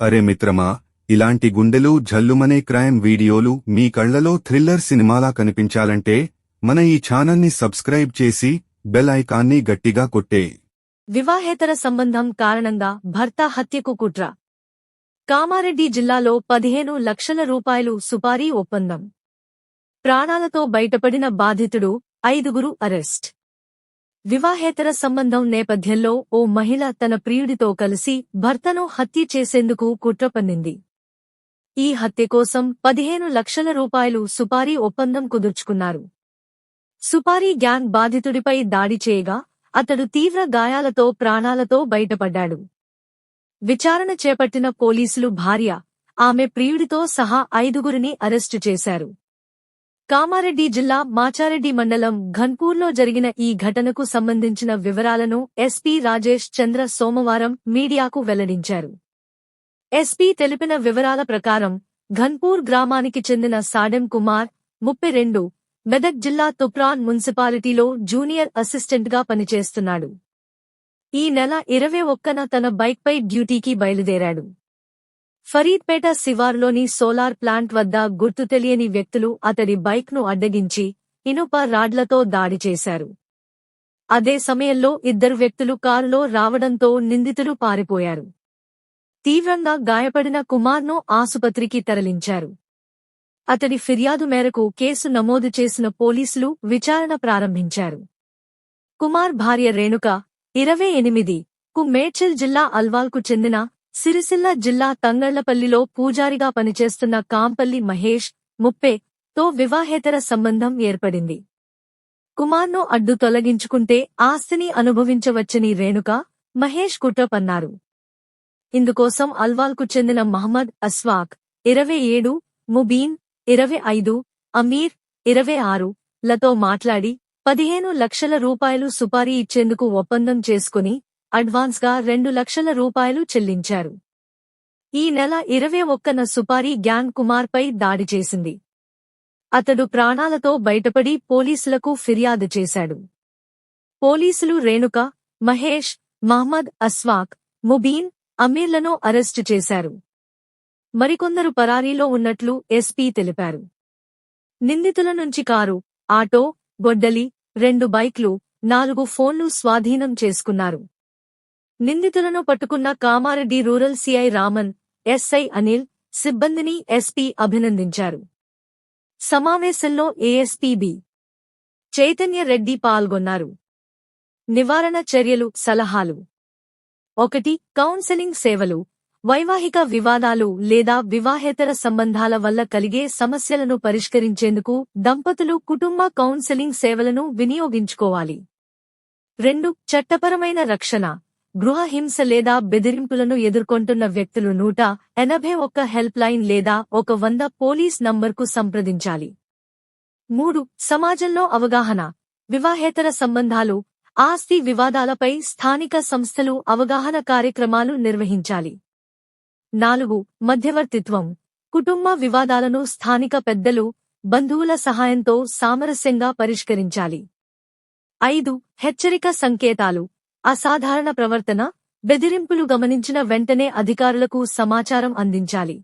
అరే మిత్రమా ఇలాంటి గుండెలు జల్లుమనే క్రైమ్ వీడియోలు మీ కళ్ళలో థ్రిల్లర్ సినిమాలా కనిపించాలంటే మన ఈ ఛానల్ని సబ్స్క్రైబ్ చేసి బెల్ ఐకాన్ని గట్టిగా కొట్టే. వివాహేతర సంబంధం కారణంగా భర్త హత్యకు కుట్ర. కామారెడ్డి జిల్లాలో పదిహేను లక్షల రూపాయలు సుపారీ ఒప్పందం. ప్రాణాలతో బయటపడిన బాధితుడు ఐదుగురు అరెస్ట్. వివాహేతర సంబంధం నేపథ్యంలో ఓ మహిళ తన ప్రియుడితో కలిసి భర్తను హత్య చేసేందుకు కుట్ర పన్నింది. ఈ హత్య కోసం పదిహేను లక్షల రూపాయలు సుపారీ ఒప్పందం కుదుర్చుకున్నారు. సుపారీ గ్యాంగ్ బాధితుడిపై దాడి చేయగా అతడు తీవ్ర గాయాలతో ప్రాణాలతో బయటపడ్డాడు. విచారణ చేపట్టిన పోలీసులు భార్య ఆమె ప్రియుడితో సహా ఐదుగురిని అరెస్టు చేశారు. కామారెడ్డి జిల్లా మాచారెడ్డి మండలం ఘన్పూర్లో జరిగిన ఈ ఘటనకు సంబంధించిన వివరాలను ఎస్పీ రాజేష్ చంద్ర సోమవారం మీడియాకు వెల్లడించారు. ఎస్పీ తెలిపిన వివరాల ప్రకారం ఘన్పూర్ గ్రామానికి చెందిన సాడెం కుమార్ ముప్పై రెండు మెదక్ జిల్లా తుప్రాన్ మున్సిపాలిటీలో జూనియర్ అసిస్టెంట్గా పనిచేస్తున్నాడు. ఈ నెల ఇరవై ఒక్కన తన బైక్పై డ్యూటీకి బయలుదేరాడు. ఫరీద్పేట శివార్లోని సోలార్ ప్లాంట్ వద్ద గుర్తు తెలియని వ్యక్తులు అతడి బైక్ను అడ్డగించి ఇనుప రాడ్లతో దాడి చేశారు. అదే సమయంలో ఇద్దరు వ్యక్తులు కారులో రావడంతో నిందితులు పారిపోయారు. తీవ్రంగా గాయపడిన కుమార్ను ఆసుపత్రికి తరలించారు. అతడి ఫిర్యాదు మేరకు కేసు నమోదు చేసిన పోలీసులు విచారణ ప్రారంభించారు. కుమార్ భార్య రేణుక ఇరవై ఎనిమిది కు మేడ్చల్ జిల్లా అల్వాల్కు చెందిన సిరిసిల్ల జిల్లా తంగళ్ళపల్లిలో పూజారిగా పనిచేస్తున్న కాంపల్లి మహేష్ ముప్పే తో వివాహేతర సంబంధం ఏర్పడింది. కుమార్ను అడ్డు తొలగించుకుంటే ఆస్తిని అనుభవించవచ్చని రేణుక మహేష్ కుట్రపన్నారు ఇందుకోసం అల్వాల్కు చెందిన మహమ్మద్ అస్వాక్ ఇరవై ఏడు ముబీన్ ఇరవై ఐదు అమీర్ ఇరవై ఆరు లతో మాట్లాడి పదిహేను లక్షల రూపాయలు సుపారీ ఇచ్చేందుకు ఒప్పందం చేసుకుని అడ్వాన్స్గా రెండు లక్షల రూపాయలు చెల్లించారు. ఈ నెల ఇరవై ఒక్కన సుపారీ గ్యాంగ్ కుమార్పై దాడి చేసింది. అతడు ప్రాణాలతో బయటపడి పోలీసులకు ఫిర్యాదు చేశాడు. పోలీసులు రేణుక మహేష్ మహ్మద్ అస్వాక్ ముబీన్ అమీర్లను అరెస్టు చేశారు. మరికొందరు పరారీలో ఉన్నట్లు ఎస్పీ తెలిపారు. నిందితుల నుంచి కారు ఆటో గొడ్డలి రెండు బైక్లు నాలుగు ఫోన్లు స్వాధీనం చేసుకున్నారు. నిందితులను పట్టుకున్న Kamareddy rural CI Raman SI Anil సిబ్బందిని ఎస్పీ అభినందించారు. సమావేశంలో ఏఎస్పీబీ చైతన్య రెడ్డి పాల్గొన్నారు. నివారణ చర్యలు సలహాలు. ఒకటి కౌన్సెలింగ్ సేవలు. వైవాహిక వివాదాలు లేదా వివాహేతర సంబంధాల వల్ల కలిగే సమస్యలను పరిష్కరించేందుకు దంపతులు కుటుంబ కౌన్సెలింగ్ సేవలను వినియోగించుకోవాలి. రెండు చట్టపరమైన రక్షణ. గృహ హింస లేదా బెదిరింపులను ఎదుర్కొంటున్న వ్యక్తులు నూట ఎనభై ఒక్క హెల్ప్ లైన్ లేదా ఒక వంద పోలీస్ నంబర్కు సంప్రదించాలి. మూడు సమాజంలో అవగాహన. వివాహేతర సంబంధాలు ఆస్తి వివాదాలపై స్థానిక సంస్థలు అవగాహన కార్యక్రమాలు నిర్వహించాలి. నాలుగు మధ్యవర్తిత్వం. కుటుంబ వివాదాలను స్థానిక పెద్దలు బంధువుల సహాయంతో సామరస్యంగా పరిష్కరించాలి. ఐదు హెచ్చరిక సంకేతాలు. అసాధారణ ప్రవర్తన బెదిరింపులు గమనించిన వెంటనే అధికారులకు సమాచారం అందించాలి.